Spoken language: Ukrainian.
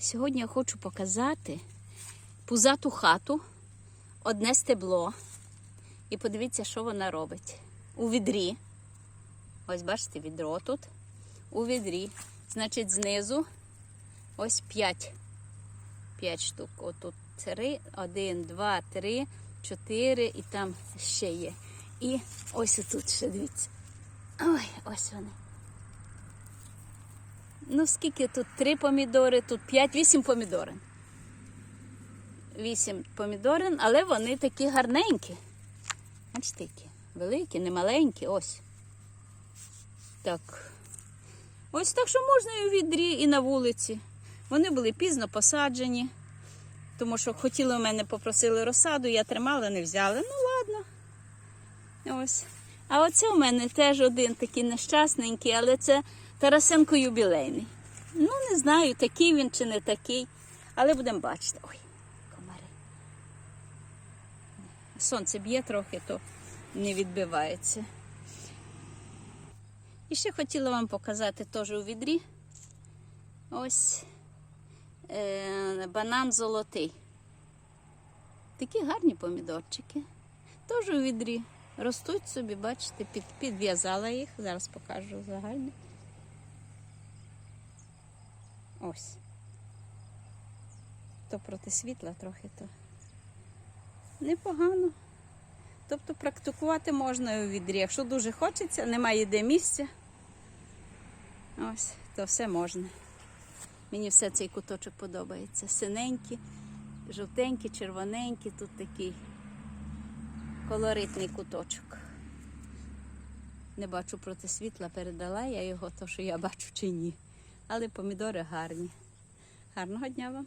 Сьогодні я хочу показати пузату хату, одне стебло. І подивіться, що вона робить. У відрі. Ось бачите, відро тут. У відрі. Значить, знизу ось 5. 5 штук. Отут 3, 1, 2, 3, 4 і там ще є. І ось тут ще дивіться. Ой, ось вони. Ну, скільки тут? Три помідори, тут 5, 8 помідорин. 8 помідорин, але вони такі гарненькі. Бачите, які великі, не маленькі, ось. Так. Ось так, що можна і у відрі, і на вулиці. Вони були пізно посаджені, тому що хотіли у мене попросили розсаду, я тримала, не взяли. Ну, ладно. Ось. А оце у мене теж один такий нещасненький, але це Тарасенко юбілейний. Ну, не знаю, такий він чи не такий, але будемо бачити. Ой, комари. Сонце б'є трохи, то не відбивається. І ще хотіла вам показати теж у відрі. Ось е, банан золотий. Такі гарні помідорчики. Теж у відрі. Ростуть собі, бачите, під, підв'язала їх. Зараз покажу загально. Ось. То проти світла трохи то непогано. Тобто практикувати можна і у відрі. Якщо дуже хочеться, немає де місця. Ось, то все можна. Мені все цей куточок подобається. Синенькі, жовтенькі, червоненькі, тут такий колоритний куточок. Не бачу проти світла, передала я його, то що я бачу чи ні. Але помідори гарні. Гарного дня вам!